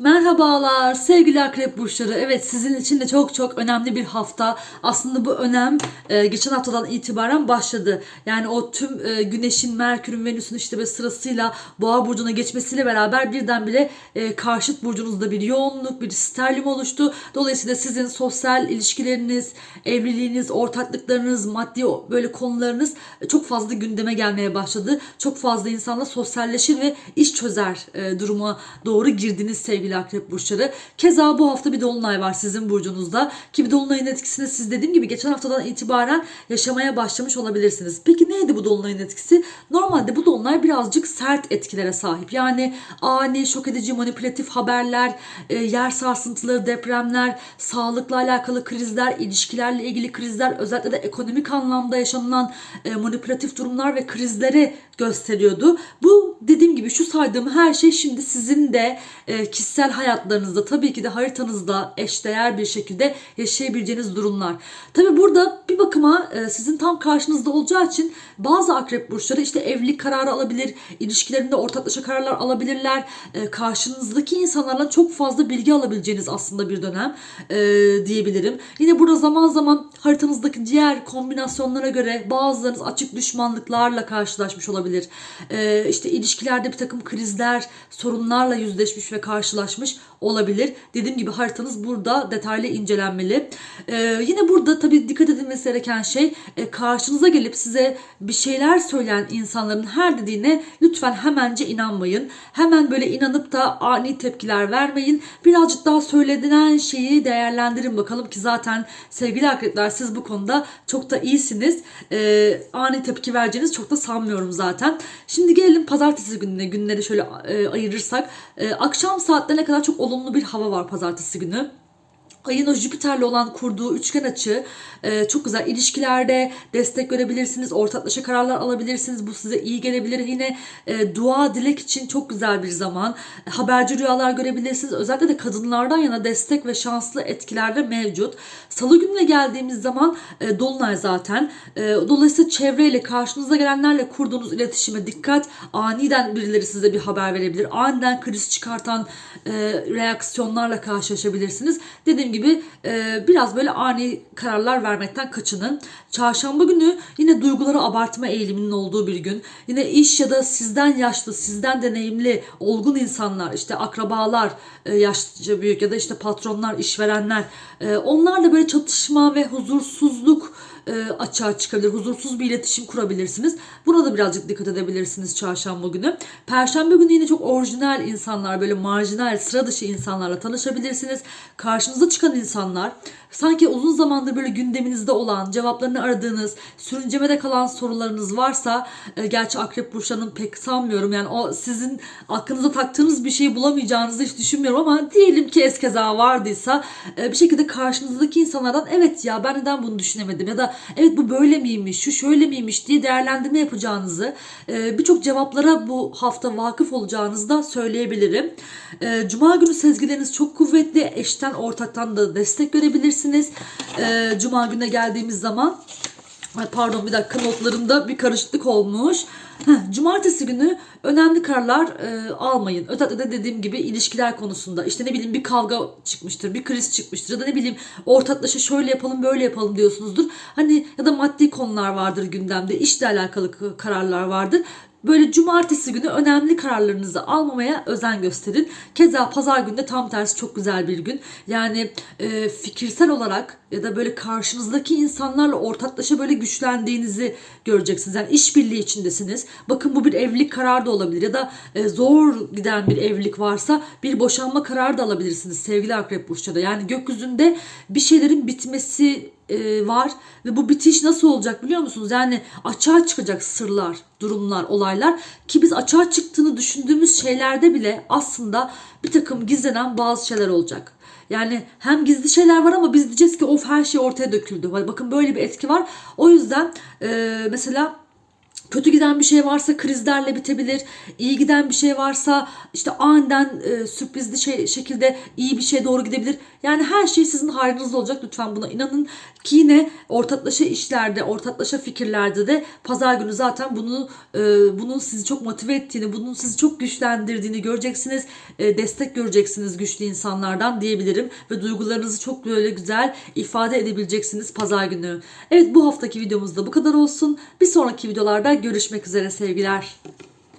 Merhabalar sevgili akrep burçları. Evet sizin için de çok çok önemli bir hafta. Aslında bu önem e, geçen haftadan itibaren başladı. Yani o tüm e, güneşin, merkürün, venüsün işte böyle sırasıyla boğa burcuna geçmesiyle beraber birdenbire e, karşıt burcunuzda bir yoğunluk, bir sterlim oluştu. Dolayısıyla sizin sosyal ilişkileriniz, evliliğiniz, ortaklıklarınız, maddi böyle konularınız e, çok fazla gündeme gelmeye başladı. Çok fazla insanla sosyalleşir ve iş çözer e, duruma doğru girdiniz sevgili akrep burçları. Keza bu hafta bir dolunay var sizin burcunuzda. Ki bir dolunayın etkisini siz dediğim gibi geçen haftadan itibaren yaşamaya başlamış olabilirsiniz. Peki neydi bu dolunayın etkisi? Normalde bu dolunay birazcık sert etkilere sahip. Yani ani, şok edici, manipülatif haberler, e, yer sarsıntıları, depremler, sağlıkla alakalı krizler, ilişkilerle ilgili krizler, özellikle de ekonomik anlamda yaşanılan e, manipülatif durumlar ve krizleri gösteriyordu. Bu dediğim gibi şu saydığım her şey şimdi sizin de e, kişisel hayatlarınızda tabii ki de haritanızda eşdeğer bir şekilde yaşayabileceğiniz durumlar. Tabii burada bir bakıma e, sizin tam karşınızda olacağı için bazı akrep burçları işte evlilik kararı alabilir, ilişkilerinde ortaklaşa kararlar alabilirler. E, karşınızdaki insanlarla çok fazla bilgi alabileceğiniz aslında bir dönem e, diyebilirim. Yine burada zaman zaman haritanızdaki diğer kombinasyonlara göre bazılarınız açık düşmanlıklarla karşılaşmış olabilir. İşte ilişkilerde bir takım krizler, sorunlarla yüzleşmiş ve karşılaşmış olabilir. Dediğim gibi haritanız burada detaylı incelenmeli. E, yine burada tabii dikkat edilmesi gereken şey e, karşınıza gelip size bir şeyler söyleyen insanların her dediğine lütfen hemence inanmayın. Hemen böyle inanıp da ani tepkiler vermeyin. Birazcık daha söylediğin şeyi değerlendirin bakalım ki zaten sevgili akrepler siz bu konuda çok da iyisiniz. E, ani tepki vereceğiniz çok da sanmıyorum zaten. Şimdi gelelim pazartesi gününe. Günleri şöyle e, ayırırsak. E, akşam saatlerine kadar çok olumlu bir hava var pazartesi günü. Ayın o Jüpiter'le olan kurduğu üçgen açı e, çok güzel. İlişkilerde destek görebilirsiniz. Ortaklaşa kararlar alabilirsiniz. Bu size iyi gelebilir. Yine e, dua, dilek için çok güzel bir zaman. E, haberci rüyalar görebilirsiniz. Özellikle de kadınlardan yana destek ve şanslı etkiler de mevcut. Salı gününe geldiğimiz zaman e, Dolunay zaten. E, dolayısıyla çevreyle, karşınıza gelenlerle kurduğunuz iletişime dikkat. Aniden birileri size bir haber verebilir. Aniden kriz çıkartan e, reaksiyonlarla karşılaşabilirsiniz. Dediğim gibi e, biraz böyle ani kararlar vermekten kaçının. Çarşamba günü yine duyguları abartma eğiliminin olduğu bir gün. Yine iş ya da sizden yaşlı, sizden deneyimli, olgun insanlar, işte akrabalar, e, yaşça büyük ya da işte patronlar, işverenler, e, onlarla böyle çatışma ve huzursuzluk e, açığa çıkabilir. Huzursuz bir iletişim kurabilirsiniz. Buna da birazcık dikkat edebilirsiniz çarşamba günü. Perşembe günü yine çok orijinal insanlar, böyle marjinal, sıra dışı insanlarla tanışabilirsiniz. Karşınıza çıkan insanlar sanki uzun zamandır böyle gündeminizde olan, cevaplarını aradığınız, sürüncemede kalan sorularınız varsa, e, gerçi akrep burçlarının pek sanmıyorum. Yani o sizin aklınıza taktığınız bir şeyi bulamayacağınızı hiç düşünmüyorum ama diyelim ki eskeza vardıysa e, bir şekilde karşınızdaki insanlardan evet ya ben neden bunu düşünemedim ya da evet bu böyle miymiş, şu şöyle miymiş diye değerlendirme yapacağınızı, e, birçok cevaplara bu hafta vakıf olacağınızı da söyleyebilirim. E, Cuma günü sezgileriniz çok kuvvetli. Eşten, ortaktan da destek görebilirsiniz. E, Cuma gününe geldiğimiz zaman pardon bir dakika notlarımda bir karışıklık olmuş. Heh, Cumartesi günü önemli kararlar e, almayın. Özellikle de dediğim gibi ilişkiler konusunda. İşte ne bileyim bir kavga çıkmıştır, bir kriz çıkmıştır ya da ne bileyim ortaklaşa şöyle yapalım böyle yapalım diyorsunuzdur. Hani ya da maddi konular vardır gündemde, işle alakalı kararlar vardır. Böyle cumartesi günü önemli kararlarınızı almamaya özen gösterin. Keza pazar günü de tam tersi çok güzel bir gün. Yani e, fikirsel olarak ya da böyle karşınızdaki insanlarla ortaklaşa böyle güçlendiğinizi göreceksiniz. Yani işbirliği içindesiniz. Bakın bu bir evlilik kararı da olabilir ya da e, zor giden bir evlilik varsa bir boşanma kararı da alabilirsiniz sevgili akrep burçları. Yani gökyüzünde bir şeylerin bitmesi e, var ve bu bitiş nasıl olacak biliyor musunuz? Yani açığa çıkacak sırlar, durumlar, olaylar ki biz açığa çıktığını düşündüğümüz şeylerde bile aslında bir takım gizlenen bazı şeyler olacak. Yani hem gizli şeyler var ama biz diyeceğiz ki of her şey ortaya döküldü. Bakın böyle bir etki var. O yüzden e, mesela Kötü giden bir şey varsa krizlerle bitebilir. İyi giden bir şey varsa işte aniden e, sürprizli şey, şekilde iyi bir şeye doğru gidebilir. Yani her şey sizin hayrınızda olacak. Lütfen buna inanın ki yine ortaklaşa işlerde, ortaklaşa fikirlerde de pazar günü zaten bunu e, bunun sizi çok motive ettiğini, bunun sizi çok güçlendirdiğini göreceksiniz. E, destek göreceksiniz güçlü insanlardan diyebilirim ve duygularınızı çok böyle güzel ifade edebileceksiniz pazar günü. Evet bu haftaki videomuz da bu kadar olsun. Bir sonraki videolarda görüşmek üzere sevgiler.